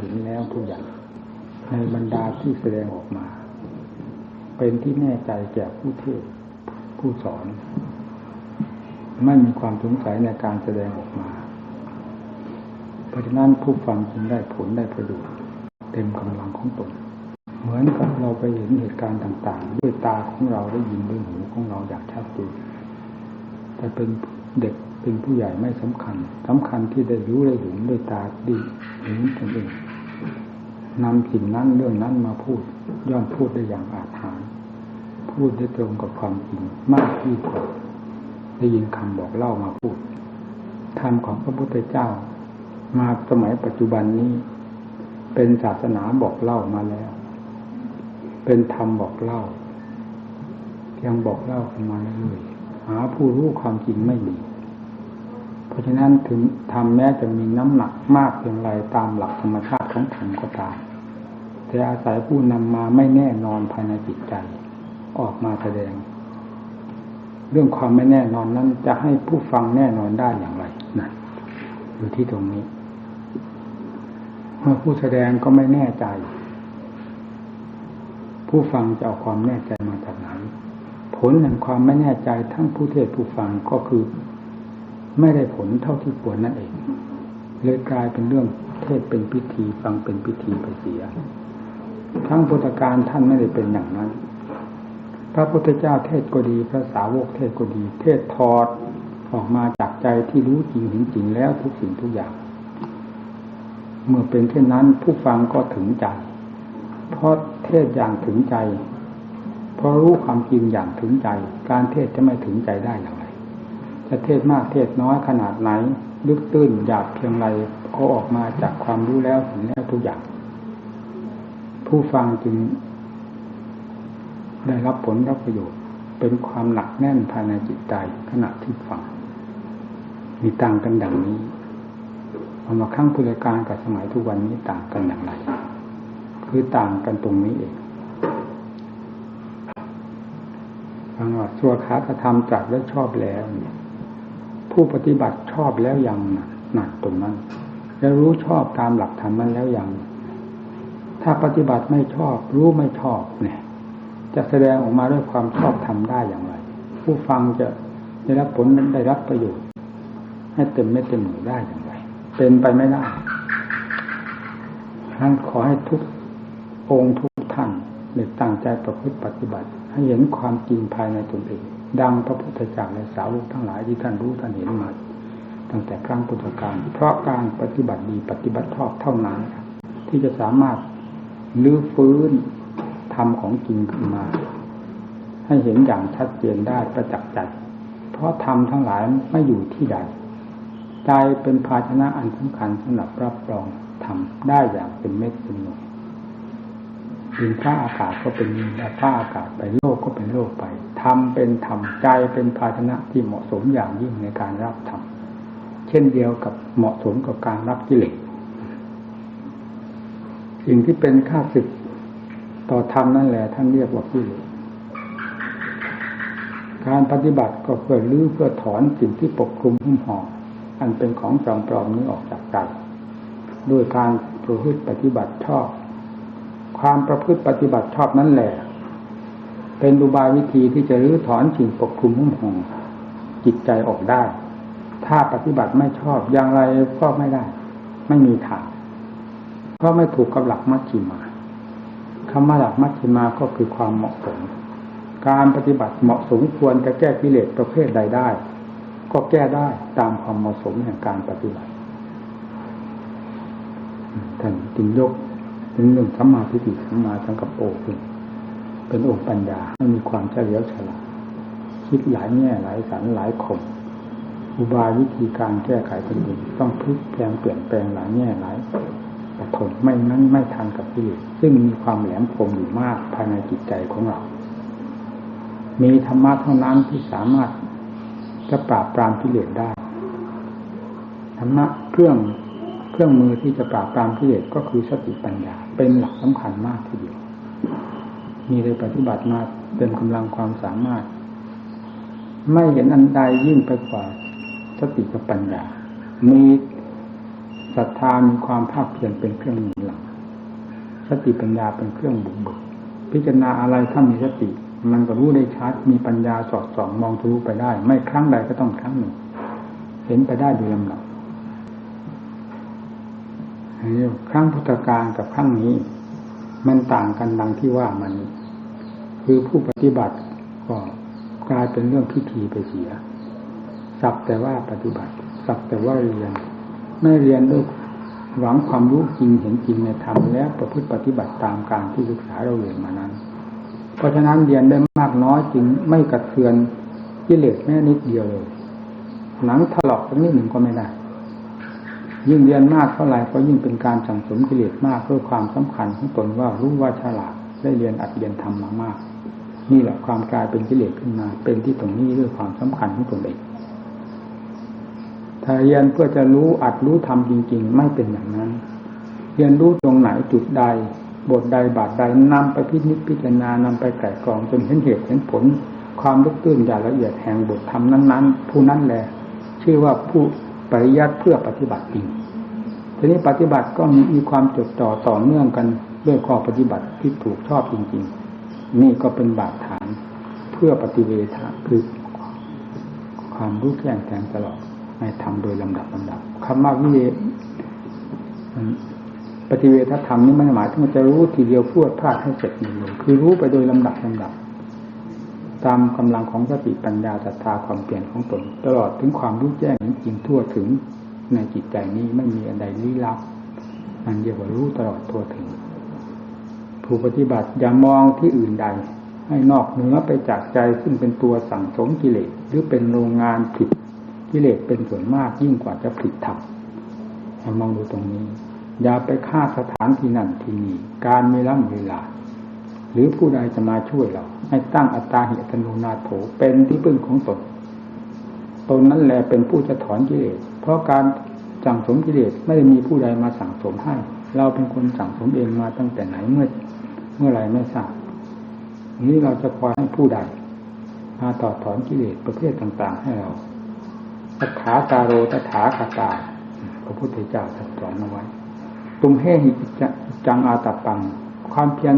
เห็นแล้วทุกอย่างในบรรดาที่แสดงออกมา เป็นที่แน่ใจแก่ผู้เทศผู้สอน ไม่มีความสงสัยในการแสดงออกมา เพราะฉะนั้นผู้ฟังจึงได้ผลได้ประโยชน์เต็มกำลังของตน เหมือนกับเราไปเห็นเหตุการณ์ต่าง ๆ ด้วยตาของเราได้ยินด้วยหูของเราอย่างชัดเจนแต่เป็นเด็กเป็นผู้ใหญ่ไม่สำคัญสำคัญที่ได้รู้ได้เห็นด้วยตาดีเห็นตนเอง นำสิ่งนั้นเรื่องนั้นมาพูด ย่อมพูดได้อย่างอาถรรพ์พูดได้ตรงกับความจริงมากที่กว่าได้ยินคำบอกเล่ามาพูดธรรมของพระพุทธเจ้า มาสมัยปัจจุบันนี้ เป็นศาสนาบอกเล่ามาแล้ว เป็นธรรมบอกเล่ายังบอกเล่ากันมาเรื่อยหาผู้รู้ความจริงไม่มีเพราะฉะนั้นถึงธรรมแม้จะมีน้ำหนักมากเพียงไรตามหลักธรรมชาติของธรรมก็ตาม แต่อาศัยผู้นำมาไม่แน่นอนภายในจิตใจ ออกมาแสดง เรื่องความไม่แน่นอนนั้น จะให้ผู้ฟังแน่นอนได้อย่างไรนะอยู่ที่ตรงนี้ เมื่อผู้แสดงก็ไม่แน่ใจ ผู้ฟังจะเอาความแน่ใจมาจากไหนผลแห่งความไม่แน่ใจทั้งผู้เทศผู้ฟังก็คือ ไม่ได้ผลเท่าที่ควรนั่นเองเลยกลายเป็นเรื่องเทศเป็นพิธีฟังเป็นพิธีไปเสีย ทั้งพุทธการท่านไม่ได้เป็นอย่างนั้น พระพุทธเจ้าเทศก็ดี พระสาวกเทศก็ดี เทศทอดออกมาจากใจที่รู้จริงเห็นจริงแล้วทุกสิ่งทุกอย่าง เมื่อเป็นเช่นนั้นผู้ฟังก็ถึงใจ เพราะเทศอย่างถึงใจ เพราะรู้ความจริงอย่างถึงใจ การเทศจะไม่ถึงใจได้อย่างไร จะเทศมากเทศน้อยขนาดไหน ลึกตื้นหยาบเพียงไรก็ออกมาจากความรู้แล้วเห็นแล้วทุกอย่าง ผู้ฟังจึง ได้รับผลรับประโยชน์ เป็นความหนักแน่นภายในจิตใจขณะที่ฟัง มีต่างกันดังนี้เอามาขั้งพุทธการกับสมัยทุกวันนี้ต่างกันอย่างไร คือต่างกันตรงนี้เองฟังว่าสัวขากระทำจัดและชอบแล้ว ผู้ปฏิบัติชอบแล้วยังหนักตรงนั้น แล้วรู้ชอบตามหลักธรรมนั้นแล้วยัง ถ้าปฏิบัติไม่ชอบ รู้ไม่ชอบเนี่ย จะแสดงออกมาด้วยความชอบทำได้อย่างไร ผู้ฟังจะได้รับผลได้รับประโยชน์ ให้เต็มไม่เต็มหน่วยได้อย่างไร เป็นไปไม่ได้ท่านขอให้ทุกองค์ทุกท่านในตั้งใจประพฤติปฏิบัติ ให้เห็นความจริงภายในตนเอง ดังพระพุทธเจ้าและสาวกทั้งหลายที่ท่านรู้ท่านเห็นมาตั้งแต่ครั้งพุทธกาลเพราะการปฏิบัติดีปฏิบัติชอบเท่านั้น ที่จะสามารถ ลื้อฟื้นธรรมของจริงขึ้นมา ให้เห็นอย่างชัดเจนได้ประจักษ์ใจ เพราะธรรมทั้งหลายไม่อยู่ที่ใด ใจเป็นภาชนะอันสำคัญสำหรับรับรองธรรมได้อย่างเป็นเม็ดเป็นหน่วยดินฟ้าอากาศก็เป็นดินฟ้าอากาศไปโลกก็เป็นโลกไปธรรมเป็นธรรมใจเป็นภาชนะที่เหมาะสมอย่างยิ่งในการรับธรรมเช่นเดียวกับเหมาะสมกับการรับกิเลส สิ่งที่เป็นค่าศึกต่อธรรมนั่นแหละท่านเรียกว่ากิเลสการปฏิบัติก็เพื่อลื้อเพื่อถอนสิ่งที่ปกคลุมหุ้มห่ออันเป็นของจอมปลอมนี้ออกจากใจด้วยการประพฤติปฏิบัติชอบ ความประพฤติปฏิบัติชอบนั่นแหละ เป็นดูบายวิธีที่จะรื้อถอนสิ่งปกคลุมหุ้มห่อจิตใจออกได้ ถ้าปฏิบัติไม่ชอบอย่างไรก็ไม่ได้ ไม่มีทาง เพราะไม่ถูกกับหลักมัชฌิมาคำว่าหลักมัชฌิมาก็คือความเหมาะสม การปฏิบัติเหมาะสมควรจะแก้กิเลสประเภทใดได้ ก็แก้ได้ตามความเหมาะสมแห่งการปฏิบัติท่านจึงยกถึงหนึ่งสัมมาทิฏฐิสัมมาสังกัปโปขึ้นเป็นองค์ปัญญาไม่มีความเฉลียวฉลาดคิดหลายแง่หลายสันหลายคมอุบายวิธีการแก้ไขตนเองต้องพลิกแปลงเปลี่ยนแปลงหลายแง่หลาย ปฐมไม่นั้นไม่ทันกับที่ซึ่งมีความแหลมคมอยู่มากภายในจิตใจของเรา มีธรรมะเท่านั้นที่สามารถจะปราบปรามกิเลสได้ธรรมะเครื่องเครื่องมือที่จะปราบปรามกิเลสก็คือสติปัญญา เป็นหลักสำคัญมากทีเดียวมีได้ปฏิบัติมาเป็นกำลังความสามารถ ไม่เห็นอันใดยิ่งไปกว่าสติกับปัญญา มี ศรัทธามีความภาคเพียรเป็นเครื่องมือหลักสติปัญญาเป็นเครื่องบุกเบิกพิจารณาอะไรถ้ามีสติ มันก็รู้ได้ชัดมีปัญญาสอดส่องมองทะลุไปได้ ไม่ครั้งใดก็ต้องครั้งหนึ่ง เห็นไปได้โดยลำดับครั้งพุทธกาลกับครั้งนี้ มันต่างกันดังที่ว่ามัน คือผู้ปฏิบัติก็กลายเป็นเรื่องพิธีไปเสีย สักแต่ว่าปฏิบัติ สักแต่ว่าเรียน ไม่เรียนด้วยหวังความรู้จริงเห็นจริงในธรรมและประพฤติปฏิบัติตามการที่ศึกษาเราเรียนมานั้น เพราะฉะนั้นเรียนได้มากน้อยจึงไม่กระเทือนกิเลสแม้นิดเดียวเลยหนังถลอกสักนิดหนึ่งก็ไม่ได้ยิ่งเรียนมากเท่าไหร่ก็ยิ่งเป็นการสั่งสมกิเลสมากเพื่อความสำคัญของตนว่ารู้ว่าฉลาดได้เรียนอัดเรียนทำมามาก นี่แหละความกลายเป็นกิเลสขึ้นมา เป็นที่ตรงนี้ด้วยความสำคัญของตนเอง ถ้าเรียนเพื่อจะรู้อัดรู้ทำจริง ๆ ไม่เป็นอย่างนั้น เรียนรู้ตรงไหนจุดใด บทใดบาทใดนำไปพิจิตพิจารณานำไปไก่กรองจนเห็นเหตุเห็นผล ความลึกตื้นอย่างละเอียดแห่งบทธรรมนั้น ๆ ผู้นั้นแหละชื่อว่าผู้ปริยัติเพื่อปฏิบัติจริงทีนี้ปฏิบัติก็มีมีความจดจ่อต่อเนื่องกันด้วยข้อปฏิบัติที่ถูกชอบจริง ๆ นี่ก็เป็นบาดฐานเพื่อปฏิเวทะคือความรู้แจ้งแทงตลอด ในธรรมโดยลำดับลำดับคำว่าวิเวปฏิเวทธรรมนี้ไม่หมายถึงจะรู้ทีเดียวพูดพลาดให้เสร็จหมดเลยคือรู้ไปโดยลำดับลำดับ ตามกำลังของสติปัญญาศรัทธาความเปลี่ยนของตน ตลอดถึงความรู้แจ้งจริงทั่วถึงในจิตใจนี้ไม่มีอะไรลี้ลับอันเดียวรู้ตลอดทั่วถึง ผู้ปฏิบัติอย่ามองที่อื่นใด ให้นอกเหนือไปจากใจซึ่งเป็นตัวสั่งสมกิเลสหรือเป็นโรงงานผิด กิเลสเป็นส่วนมากยิ่งกว่าจะผิดธรรมมองดูตรงนี้ อย่าไปฆ่าสถานที่นั่นที่นี่การไม่ล่ำเวลา หรือผู้ใดจะมาช่วยเรา ให้ตั้งอัตตาเหตุนูนาโถเป็นที่พึ่งของตนตนนั้นแหละเป็นผู้จะถอนกิเลสเพราะการสั่งสมกิเลสไม่ได้มีผู้ใดมาสั่งสมให้ เราเป็นคนสั่งสมเองมาตั้งแต่ไหนเมื่อ เมื่อไรไม่ทราบนี้เราจะคอยให้ผู้ใดมาต่อถอนกิเลสประเภทต่าง ๆ ให้เรา ตถาการโรตถาคาตาพระพุทธเจ้าตรัสสอนเอาไว้ตุมเฮหิจังอาตปัง ความเพียร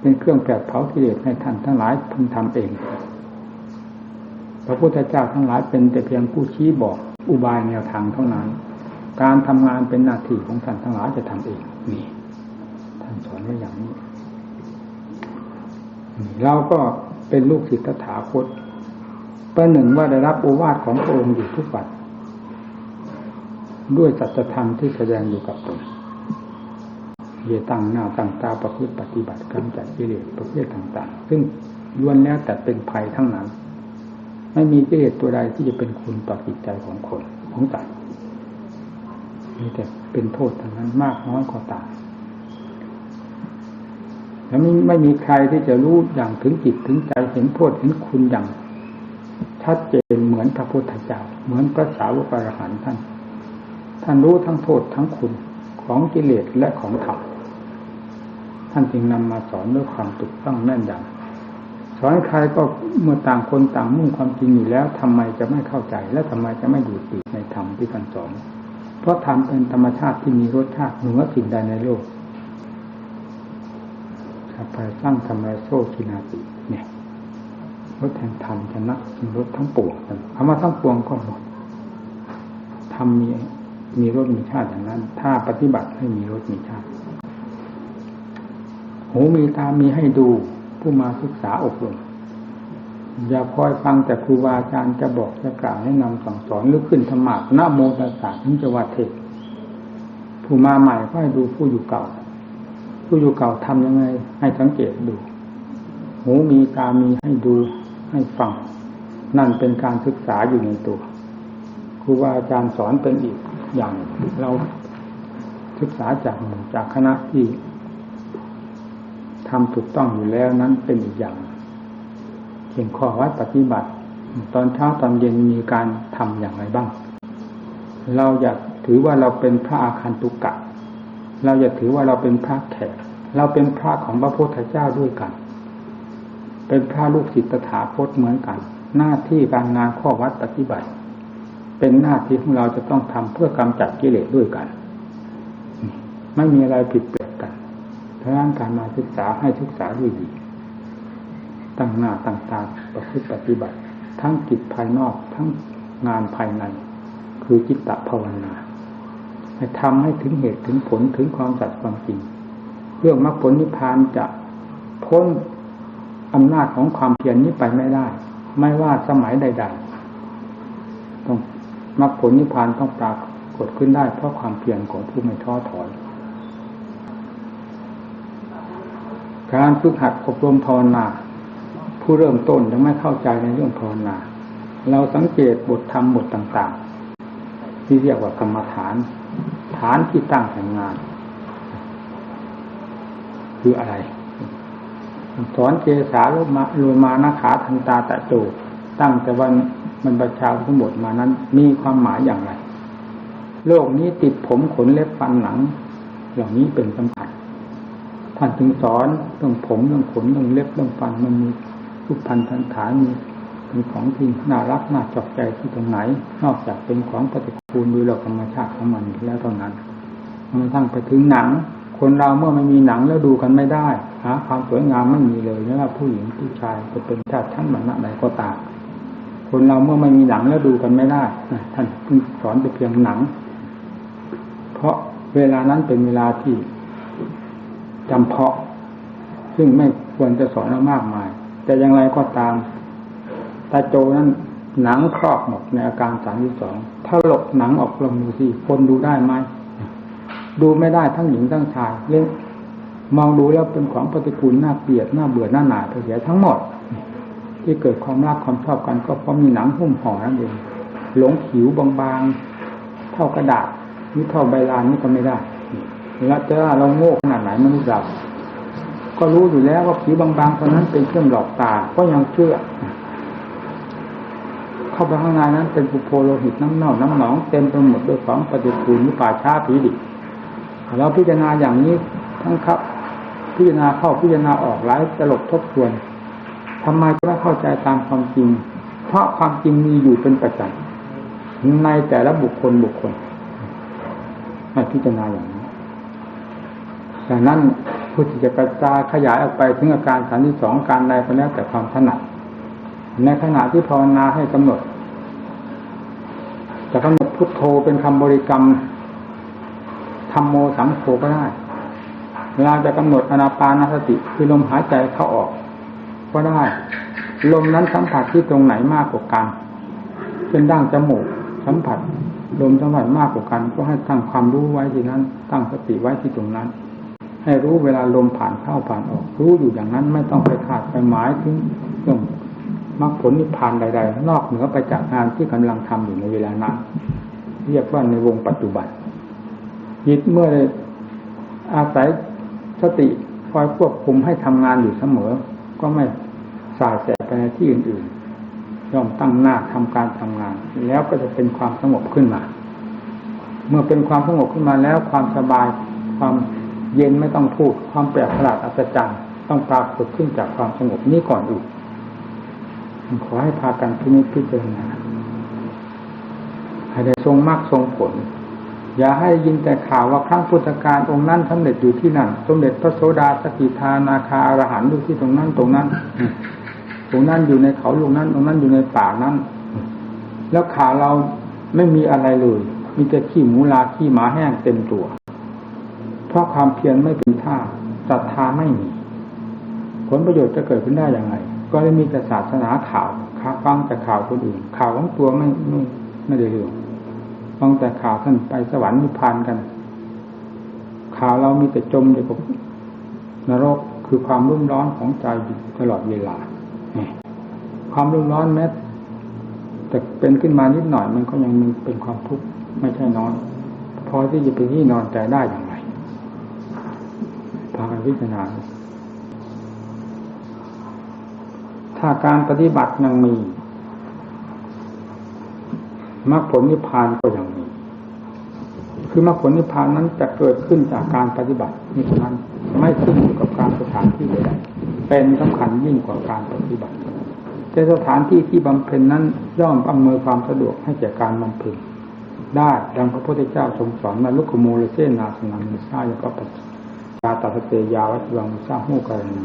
เป็นเครื่องแผดเผากิเลสให้ท่านทั้งหลายพึงทำเอง พระพุทธเจ้าทั้งหลายเป็นแต่เพียงผู้ชี้บอกอุบายแนวทางเท่านั้น การทำงานเป็นหน้าที่ของท่านทั้งหลายจะทำเองนี่ท่านสอนไว้อย่างนี้ เราก็เป็นลูกศิษย์ตถาคต ประหนึ่งว่าได้รับโอวาทของพระองค์อยู่ทุกวันด้วยสัจธรรมที่แสดงอยู่กับตนเยตั้งหน้าตั้งตาประพฤติปฏิบัติกำจัดกิเลสประเภทต่างๆ ซึ่งล้วนแล้วแต่เป็นภัยทั้งนั้น ไม่มีกิเลสตัวใดที่จะเป็นคุณต่อจิตใจของคนของสัตว์มีแต่เป็นโทษทั้งนั้นมากน้อยก็ต่ามแล้วไม่ไม่มีใครที่จะรู้อย่างถึงจิตถึงใจเห็นโทษเห็นคุณอย่าง ชัดเจนเหมือนพระพุทธเจ้าเหมือนพระสาวกอรหันต์ท่าน ท่านรู้ทั้งโทษทั้งคุณของกิเลสและของธรรมท่านจึงนำมาสอนด้วยความถูกต้องแน่นยำสอนใครก็เมื่อต่างคนต่างมุ่งความจริงอยู่แล้วทำไมจะไม่เข้าใจ และทำไมจะไม่ดูติดในธรรมที่ท่านสอน เพราะธรรมเป็นธรรมชาติที่มีรสชาติเหนือสิ่งใดในโลกถ้าไปสร้างธรรมะโซชินาติเนี่ย รถแห่งธรรมชนะรถทั้งปวงคำว่าทั้งปวงก็หมดธรรมมีมีรถมีชาติอย่างนั้น ถ้าปฏิบัติให้มีรถมีชาติ หูมีตามีให้ดูผู้มาศึกษาอบรมอย่าคอยฟังแต่ครูบาอาจารย์จะบอกจะกล่าวให้นำสั่งสอนหรือขึ้นธรรมะนาโมตัสสะถึงจะว่าเทศผู้มาใหม่ก็ให้ดูผู้อยู่เก่า ผู้อยู่เก่าทำยังไง ให้สังเกตดู หูมีตามีให้ดู ให้ฟัง นั่นเป็นการศึกษาอยู่ในตัวครูบาอาจารย์สอนเป็นอีกอย่าง เราศึกษาจากจากคณะที่ทำถูกต้องอยู่แล้วนั้นเป็นอีกอย่างเขียนข้อวัดปฏิบัติ ตอนเช้าตอนเย็นมีการทำอย่างไรบ้าง เราอยากถือว่าเราเป็นพระอาคันตุกะ เราอย่าถือว่าเราเป็นพระแขกเราเป็นพระของพระพุทธเจ้าด้วยกัน เป็นพระลูกศิษย์ตถาคตเหมือนกัน หน้าที่การงานข้อวัดปฏิบัติ เป็นหน้าที่ของเราจะต้องทำเพื่อกำจัดกิเลสด้วยกัน ไม่มีอะไรผิดแปลกกันถราะนั้นการมาศึกษาให้ศึกษาด้วยดีตั้งหน้าตั้งตาประพฤติปฏิบัติ ทั้งจิตภายนอกทั้งงานภายใน คือจิตตภาวนาให้ทำให้ถึงเหตุถึงผลถึงความจัดความจริง เรื่องมรรคผลนิพพานจะพ้น อำนาจของความเพียรนี้ไปไม่ได้ ไม่ว่าสมัยใด ๆ ต้องมรรคผลนิพพานต้องปรากฏขึ้นได้ เพราะความเพียรของผู้ไม่ท้อถอยการฝึกหัดอบรมภาวนาผู้เริ่มต้นยังไม่เข้าใจในเรื่องภาวนา เราสังเกตบทธรรมบทต่างๆ ที่เรียกว่ากรรมฐาน ฐานที่ตั้งแห่งงาน คืออะไร สอนเกสาลุมาลุมานาขาทันตาตะโจตั้งแต่วันมันประชาทั้งหมดมานั้น มีความหมายอย่างไร โลกนี้ติดผมขนเล็บฟันหนัง เหล่านี้เป็นสำคัญท่านถึงสอนเรื่องผมเรื่องขนเรื่องเล็บเรื่องฟันมันมีรูปพันธ์ทันฐานมีเป็นของที่น่ารักน่าจอกใจที่ตรงไหน นอกจากเป็นของปฏิกูลโดยหลักธรรมชาติของมันแล้วเท่านั้นมันทั้งไปถึงหนัง คนเราเมื่อไม่มีหนังแล้วดูกันไม่ได้ หาความสวยงามไม่มีเลยไม่ว่าผู้หญิงผู้ชายจะเป็นชาติชั้นบรรณะใดก็ตามคนเราเมื่อไม่มีหนังแล้วดูกันไม่ได้ท่านสอนแต่เพียงหนัง เพราะเวลานั้นเป็นเวลาที่จำเพาะ ซึ่งไม่ควรจะสอนเรามากมาย แต่อย่างไรก็ตามตาโจนั้นหนังครอบหมดในอาการสามที่สองถ้าหลบหนังออกลงดูสิคนดูได้ไหมดูไม่ได้ทั้งหญิงทั้งชายเล่น มองดูแล้วเป็นของปฏิกูลน่าเกลียดน่าเบื่อหน้าหนาเสียทั้งหมด ที่เกิดความรักความชอบกัน ก็เพราะมีหนังหุ้มห่อนั่นเองหลงผิวบางๆเท่ากระดาษหรือเท่าใบลานนี่ก็ไม่ได้แล้วจะเราโง่ขนาดไหนมนุษย์เราก็รู้อยู่แล้วว่าผิวบางๆเท่านั้นเป็นเครื่องหลอกตา ก็ยังเชื่อ เข้าไปข้างในนั้นเป็นปุโพโลหิตน้ำเน่าน้ำหนองเต็มไปหมดด้วยของปฏิกูลนิป่าช้าผีดิบเราพิจารณาอย่างนี้ทั้งครับ พิจารณาเข้าพิจารณาออกหลายตลบทบทวนทำไมจะไม่เข้าใจตามความจริง เพราะความจริงมีอยู่เป็นประจำในแต่ละบุคคลบุคคลมาพิจารณาอย่างนี้ดังนั้นผู้ที่จะกระจายขยายออกไปถึงอาการฐานที่สองการใดก็แล้วแต่ความถนัดในขณะที่ภาวนาให้กำหนดจะกำหนดพุทโธเป็นคำบริกรรมธรรมโมสังโฆก็ได้ เวลาจะกำหนดอนาปานสติคือลมหายใจเข้าออก ก็ได้ ลมนั้นสัมผัสที่ตรงไหนมากกว่ากันเป็นดั้งจมูกสัมผัสลมสัมผัสมากกว่ากัน ก็ให้ตั้งความรู้ไว้ที่นั้น ตั้งสติไว้ที่ตรงนั้น ให้รู้เวลาลมผ่านเข้าผ่านออก รู้อยู่อย่างนั้นไม่ต้องไปขาดไปหมายถึงเรื่องมรรคผลนิพพานใด ๆ นอกเหนือไปจากงานที่กำลังทำอยู่ในเวลานั้นเรียกว่าในวงปัจจุบันจิตเมื่ออาศัย สติคอยควบคุมให้ทำงานอยู่เสมอ ก็ไม่สายแสไปในที่อื่นๆย่อมตั้งหน้าทำการทำงาน แล้วก็จะเป็นความสงบขึ้นมา เมื่อเป็นความสงบขึ้นมาแล้วความสบายความเย็นไม่ต้องพูด ความแปลกประหลาดอัศจรรย์ต้องปรากฏขึ้นจากความสงบนี้ก่อนอื่นขอให้พากันพินิจพิจารณาให้ได้ทรงมรรคทรงผล อย่าให้ยินแต่ข่าวว่าครั้งพุทธกาลองค์นั้นสำเร็จอยู่ที่นั่น สมเด็จพระโสดาสกิทานาคาอรหันต์อยู่ที่ตรงนั้นตรงนั้นตรงนั้นอยู่ในเขาลูกนั้นตรงนั้นอยู่ในป่านั้น แล้วข่าวเราไม่มีอะไรเลย มีแต่ขี้หมูลาขี้หมาแห้งเต็มตัว เพราะความเพียรไม่เป็นท่าศรัทธาไม่มี ผลประโยชน์จะเกิดขึ้นได้อย่างไรก็ได้มีแต่ศาสนาข่าวข่าวฟังแต่ข่าวคนอื่นข่าวของตัวไม่ไม่ไม่ได้เรื่อง ฟังแต่ข่าวท่านไปสวรรค์นิพพานกัน ข่าวเรามีแต่จมอยู่กับนรกคือความรุ่มร้อนของใจตลอดเวลา ความรุ่มร้อนแม้แต่เป็นขึ้นมานิดหน่อยมันก็ยังมีเป็นความทุกข์ไม่ใช่น้อยพอที่จะเป็นที่นอนใจได้อย่างไรพากันพิจารณาถ้าการปฏิบัติยังมี มรรคผลนิพพานก็อย่างนี้ คือมรรคผลนิพพานนั้นจะเกิดขึ้นจากการปฏิบัตินี่เท่านั้นไม่ขึ้นอยู่กับการสถานที่ใดเป็นสำคัญยิ่งกว่าการปฏิบัติแต่สถานที่ที่บำเพ็ญนั้นย่อมอำนวยความสะดวกให้แก่การบำเพ็ญได้ดังพระพุทธเจ้าทรงสอนในลุกโมเลเซนาสนามิซายพระปัจยาตัสเตยาวัชวังมุสร้างหูกรณี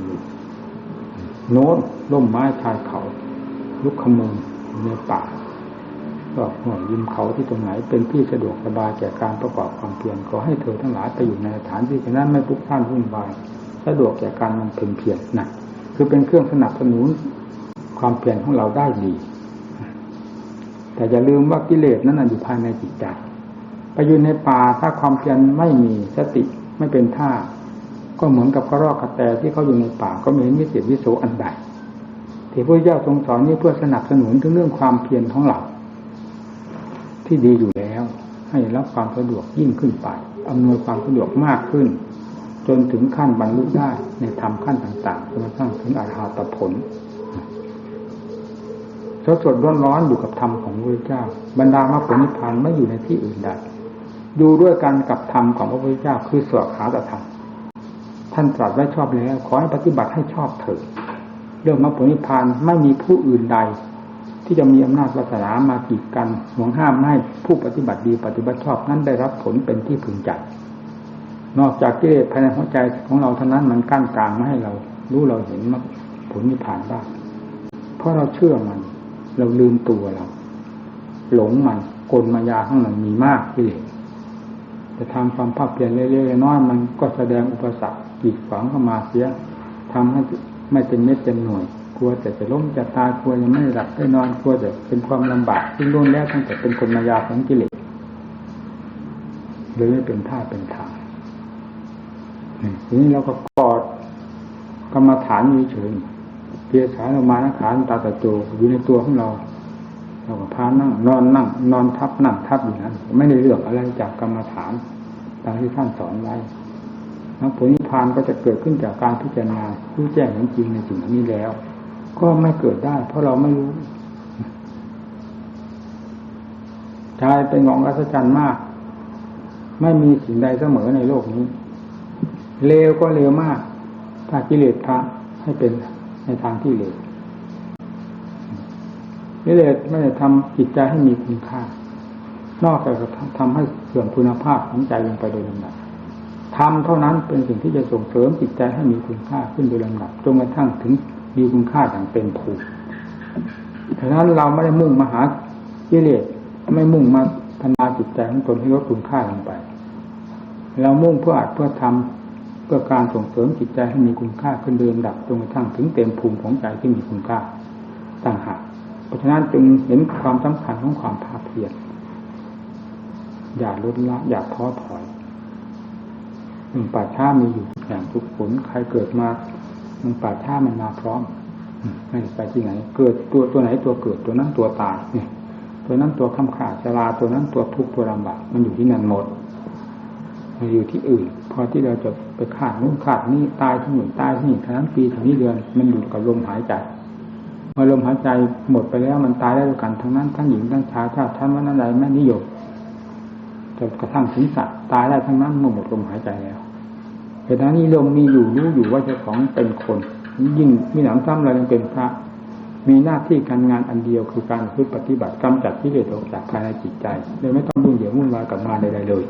โน้นร่มไม้ชายเขา ลุกขมูลในป่า ก็ห่วงยิมเขาที่ตรงไหน เป็นที่สะดวกสบายแก่การประกอบความเพียรขอให้เธอทั้งหลายไปอยู่ในสถานที่ฉะนั้นไม่พุกพ่านวุ่นวายสะดวกแก่การมันเพ็ญเพียรนะคือเป็นเครื่องสนับสนุนความเพียรของเราได้ดี แต่อย่าลืมว่ากิเลสนั้นอยู่ภายในจิตใจไปอยู่ในป่าถ้าความเพียรไม่มีสติไม่เป็นท่า ก็เหมือนกับกระรอกกระแตที่เขาอยู่ในป่าก็ไม่เห็นวิเศษวิโสอันใดที่พระเจ้าทรงสอนนี้เพื่อสนับสนุนถึงเรื่องความเพียรของเรา ที่ดีอยู่แล้ว ให้รับความสะดวกยิ่งขึ้นไปอำนวยความสะดวกมากขึ้น จนถึงขั้นบรรลุได้ในธรรมขั้นต่างๆจนกระทั่งถึงอรหัตผลสดสดร้อนร้อนๆอยู่กับธรรมของพระพุทธเจ้า บรรดามรรคผลนิพพานไม่อยู่ในที่อื่นใดดูด้วยกันกับธรรมของพระพุทธเจ้าคือสวดขาตธรรมท่านตรัสไว้ชอบแล้ว ขอให้ปฏิบัติให้ชอบเถิดเรื่องมรรคผลนิพพานไม่มีผู้อื่นใด ที่จะมีอำนาจวาสนามากีดกันหวงห้ามไม่ให้ผู้ปฏิบัติดีปฏิบัติชอบนั้นได้รับผลเป็นที่พึงใจนอกจากกิเลสภายในหัวใจของเราเท่านั้นมันกั้นกลางไม่ให้เรา รู้เราเห็นมรรคผลนิพพานได้เพราะเราเชื่อมัน เราลืมตัวเรา หลงมันกลมายาข้างมันมีมากกิเลสจะทำความภาคเปลี่ยนเรื่อยๆน้อยมันก็แสดงอุปสรรคกีดขวางเข้ามาเสียทำให้ไม่เป็นเม็ดเป็นหน่วย กลัวแต่จะล้มจะตายกลัวยังไม่หลับไม่นอนกลัวแต่เป็นความลำบากซึ่งล้วนแล้วตั้งแต่เป็นคนมายาของกิเลสโดยไม่เป็นท่าเป็นทางทีนี้เราก็กอดกรรมฐานอยู่เฉยเพียสายเรามานะขานตาตะโจอยู่ในตัวของเราเราก็พานั่ง นอนนั่ง นอนทับนั่งทับอยู่นั้นไม่ได้เลือกอะไรจากกรรมฐานตามที่ท่านสอนไว้แล้วผลนิพพานก็จะเกิดขึ้นจากการพิจารณารู้แจ้งเห็นจริงในสิ่งนี้แล้ว ก็ไม่เกิดได้ เพราะเราไม่รู้ใจเป็นของอัศจรรย์มาก ไม่มีสิ่งใดเสมอในโลกนี้ เลวก็เลวมาก ถ้ากิเลสพระให้เป็นในทางที่เลวกิเลสไม่ได้ทำจิตใจให้มีคุณค่า นอกจากจะทำให้เสื่อมคุณภาพของใจลงไปโดยลำดับทำเท่านั้นเป็นสิ่งที่จะส่งเสริมจิตใจให้มีคุณค่าขึ้นโดยลำดับจนกระทั่งถึง มีคุณค่าอย่างเต็มภูมิฉะนั้นเราไม่ได้มุ่งมาหากิเลสไม่มุ่งมาพัฒนาจิตใจของตนให้ลดคุณค่าลงไป เรามุ่งเพื่ออัดเพื่อทำเพื่อการส่งเสริมจิตใจให้มีคุณค่าขึ้นโดยลำดับจนกระทั่งถึงเต็มภูมิของใจที่มีคุณค่าต่างหากเพราะฉะนั้นจึงเห็นความสำคัญของความภาคเพียรอย่าลดละอย่าท้อถอยหนึ่งป่าช้ามีอยู่อย่างทุกผลใครเกิดมา หนึ่งป่าช้ามันมาพร้อมไม่ไปที่ไหน เกิดตัวตัวไหนตัวเกิดตัวนั้นตัวตายเนี่ยตัวนั้นตัวข้ามขาชราตัวนั้นตัวทุกข์ตัวลำบากมันอยู่ที่นั่นหมดมันอยู่ที่อื่น พอที่เราจะไปขาดนู้นขาดนี่ตายที่หนึ่งตายที่นี่ทั้งปีทั้งนี้เดือน มันอยู่กับลมหายใจเมื่อลมหายใจหมดไปแล้วมันตายได้ด้วยกันทั้งนั้นทั้งหญิงทั้งชายชาติท่านวันใดไม่นิยมจนกระทั่งถึงสัตว์ตายได้ทั้งนั้นเมื่อหมดลมหายใจแล้ว เหตุนั้นนิยมมีอยู่รู้อยู่ว่าเจ้าของเป็นคน ยิ่งมีหนังซ้ำเรายังเป็นพระ มีหน้าที่การงานอันเดียวคือการพึ่งปฏิบัติกำจัดที่เลสออกจากภายในจิตใจโดยไม่ต้องยุ่งเหยิงวุ่นวายกับงานใดๆเลย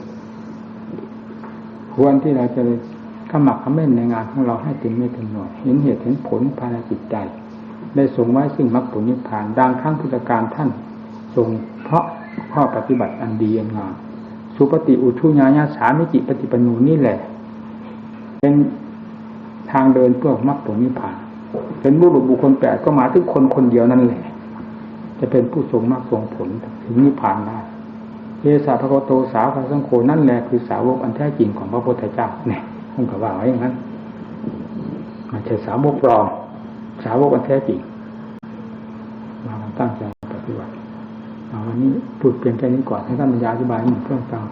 ควรที่เราจะขมักขม้นในงานของเราให้เต็มไม่เต็มหน่วยเห็นเหตุเห็นผลภายในจิตใจ ได้ส่งไว้ซึ่งมรรคผลนิพพานดังครั้งพุทธการท่านทรงเพราะข้อปฏิบัติอันดีอันงามสุปฏิอุชุญาญาสามิจิปฏิปนูนี่แหละ เป็นทางเดินเพื่อมรรคผลนิพพาน เป็นบุรุษบุคคลแปดก็มาถึงคนคนเดียวนั่นแหละ จะเป็นผู้ทรงมรรคทรงผลถึงนิพพานได้เยสาพระโกโตสาวพระสังโฆนั่นแหละคือสาวกอันแท้จริงของพระพุทธเจ้าเนี่ยท่านก็ว่าไว้อย่างนั้นไม่ใช่สาวกปลอมสาวกอันแท้จริง มาตั้งใจปฏิบัติวันนี้พูดเพียงแค่นี้ก่อนให้ท่านบรรยายอธิบายให้หมดเพื่อนฟัง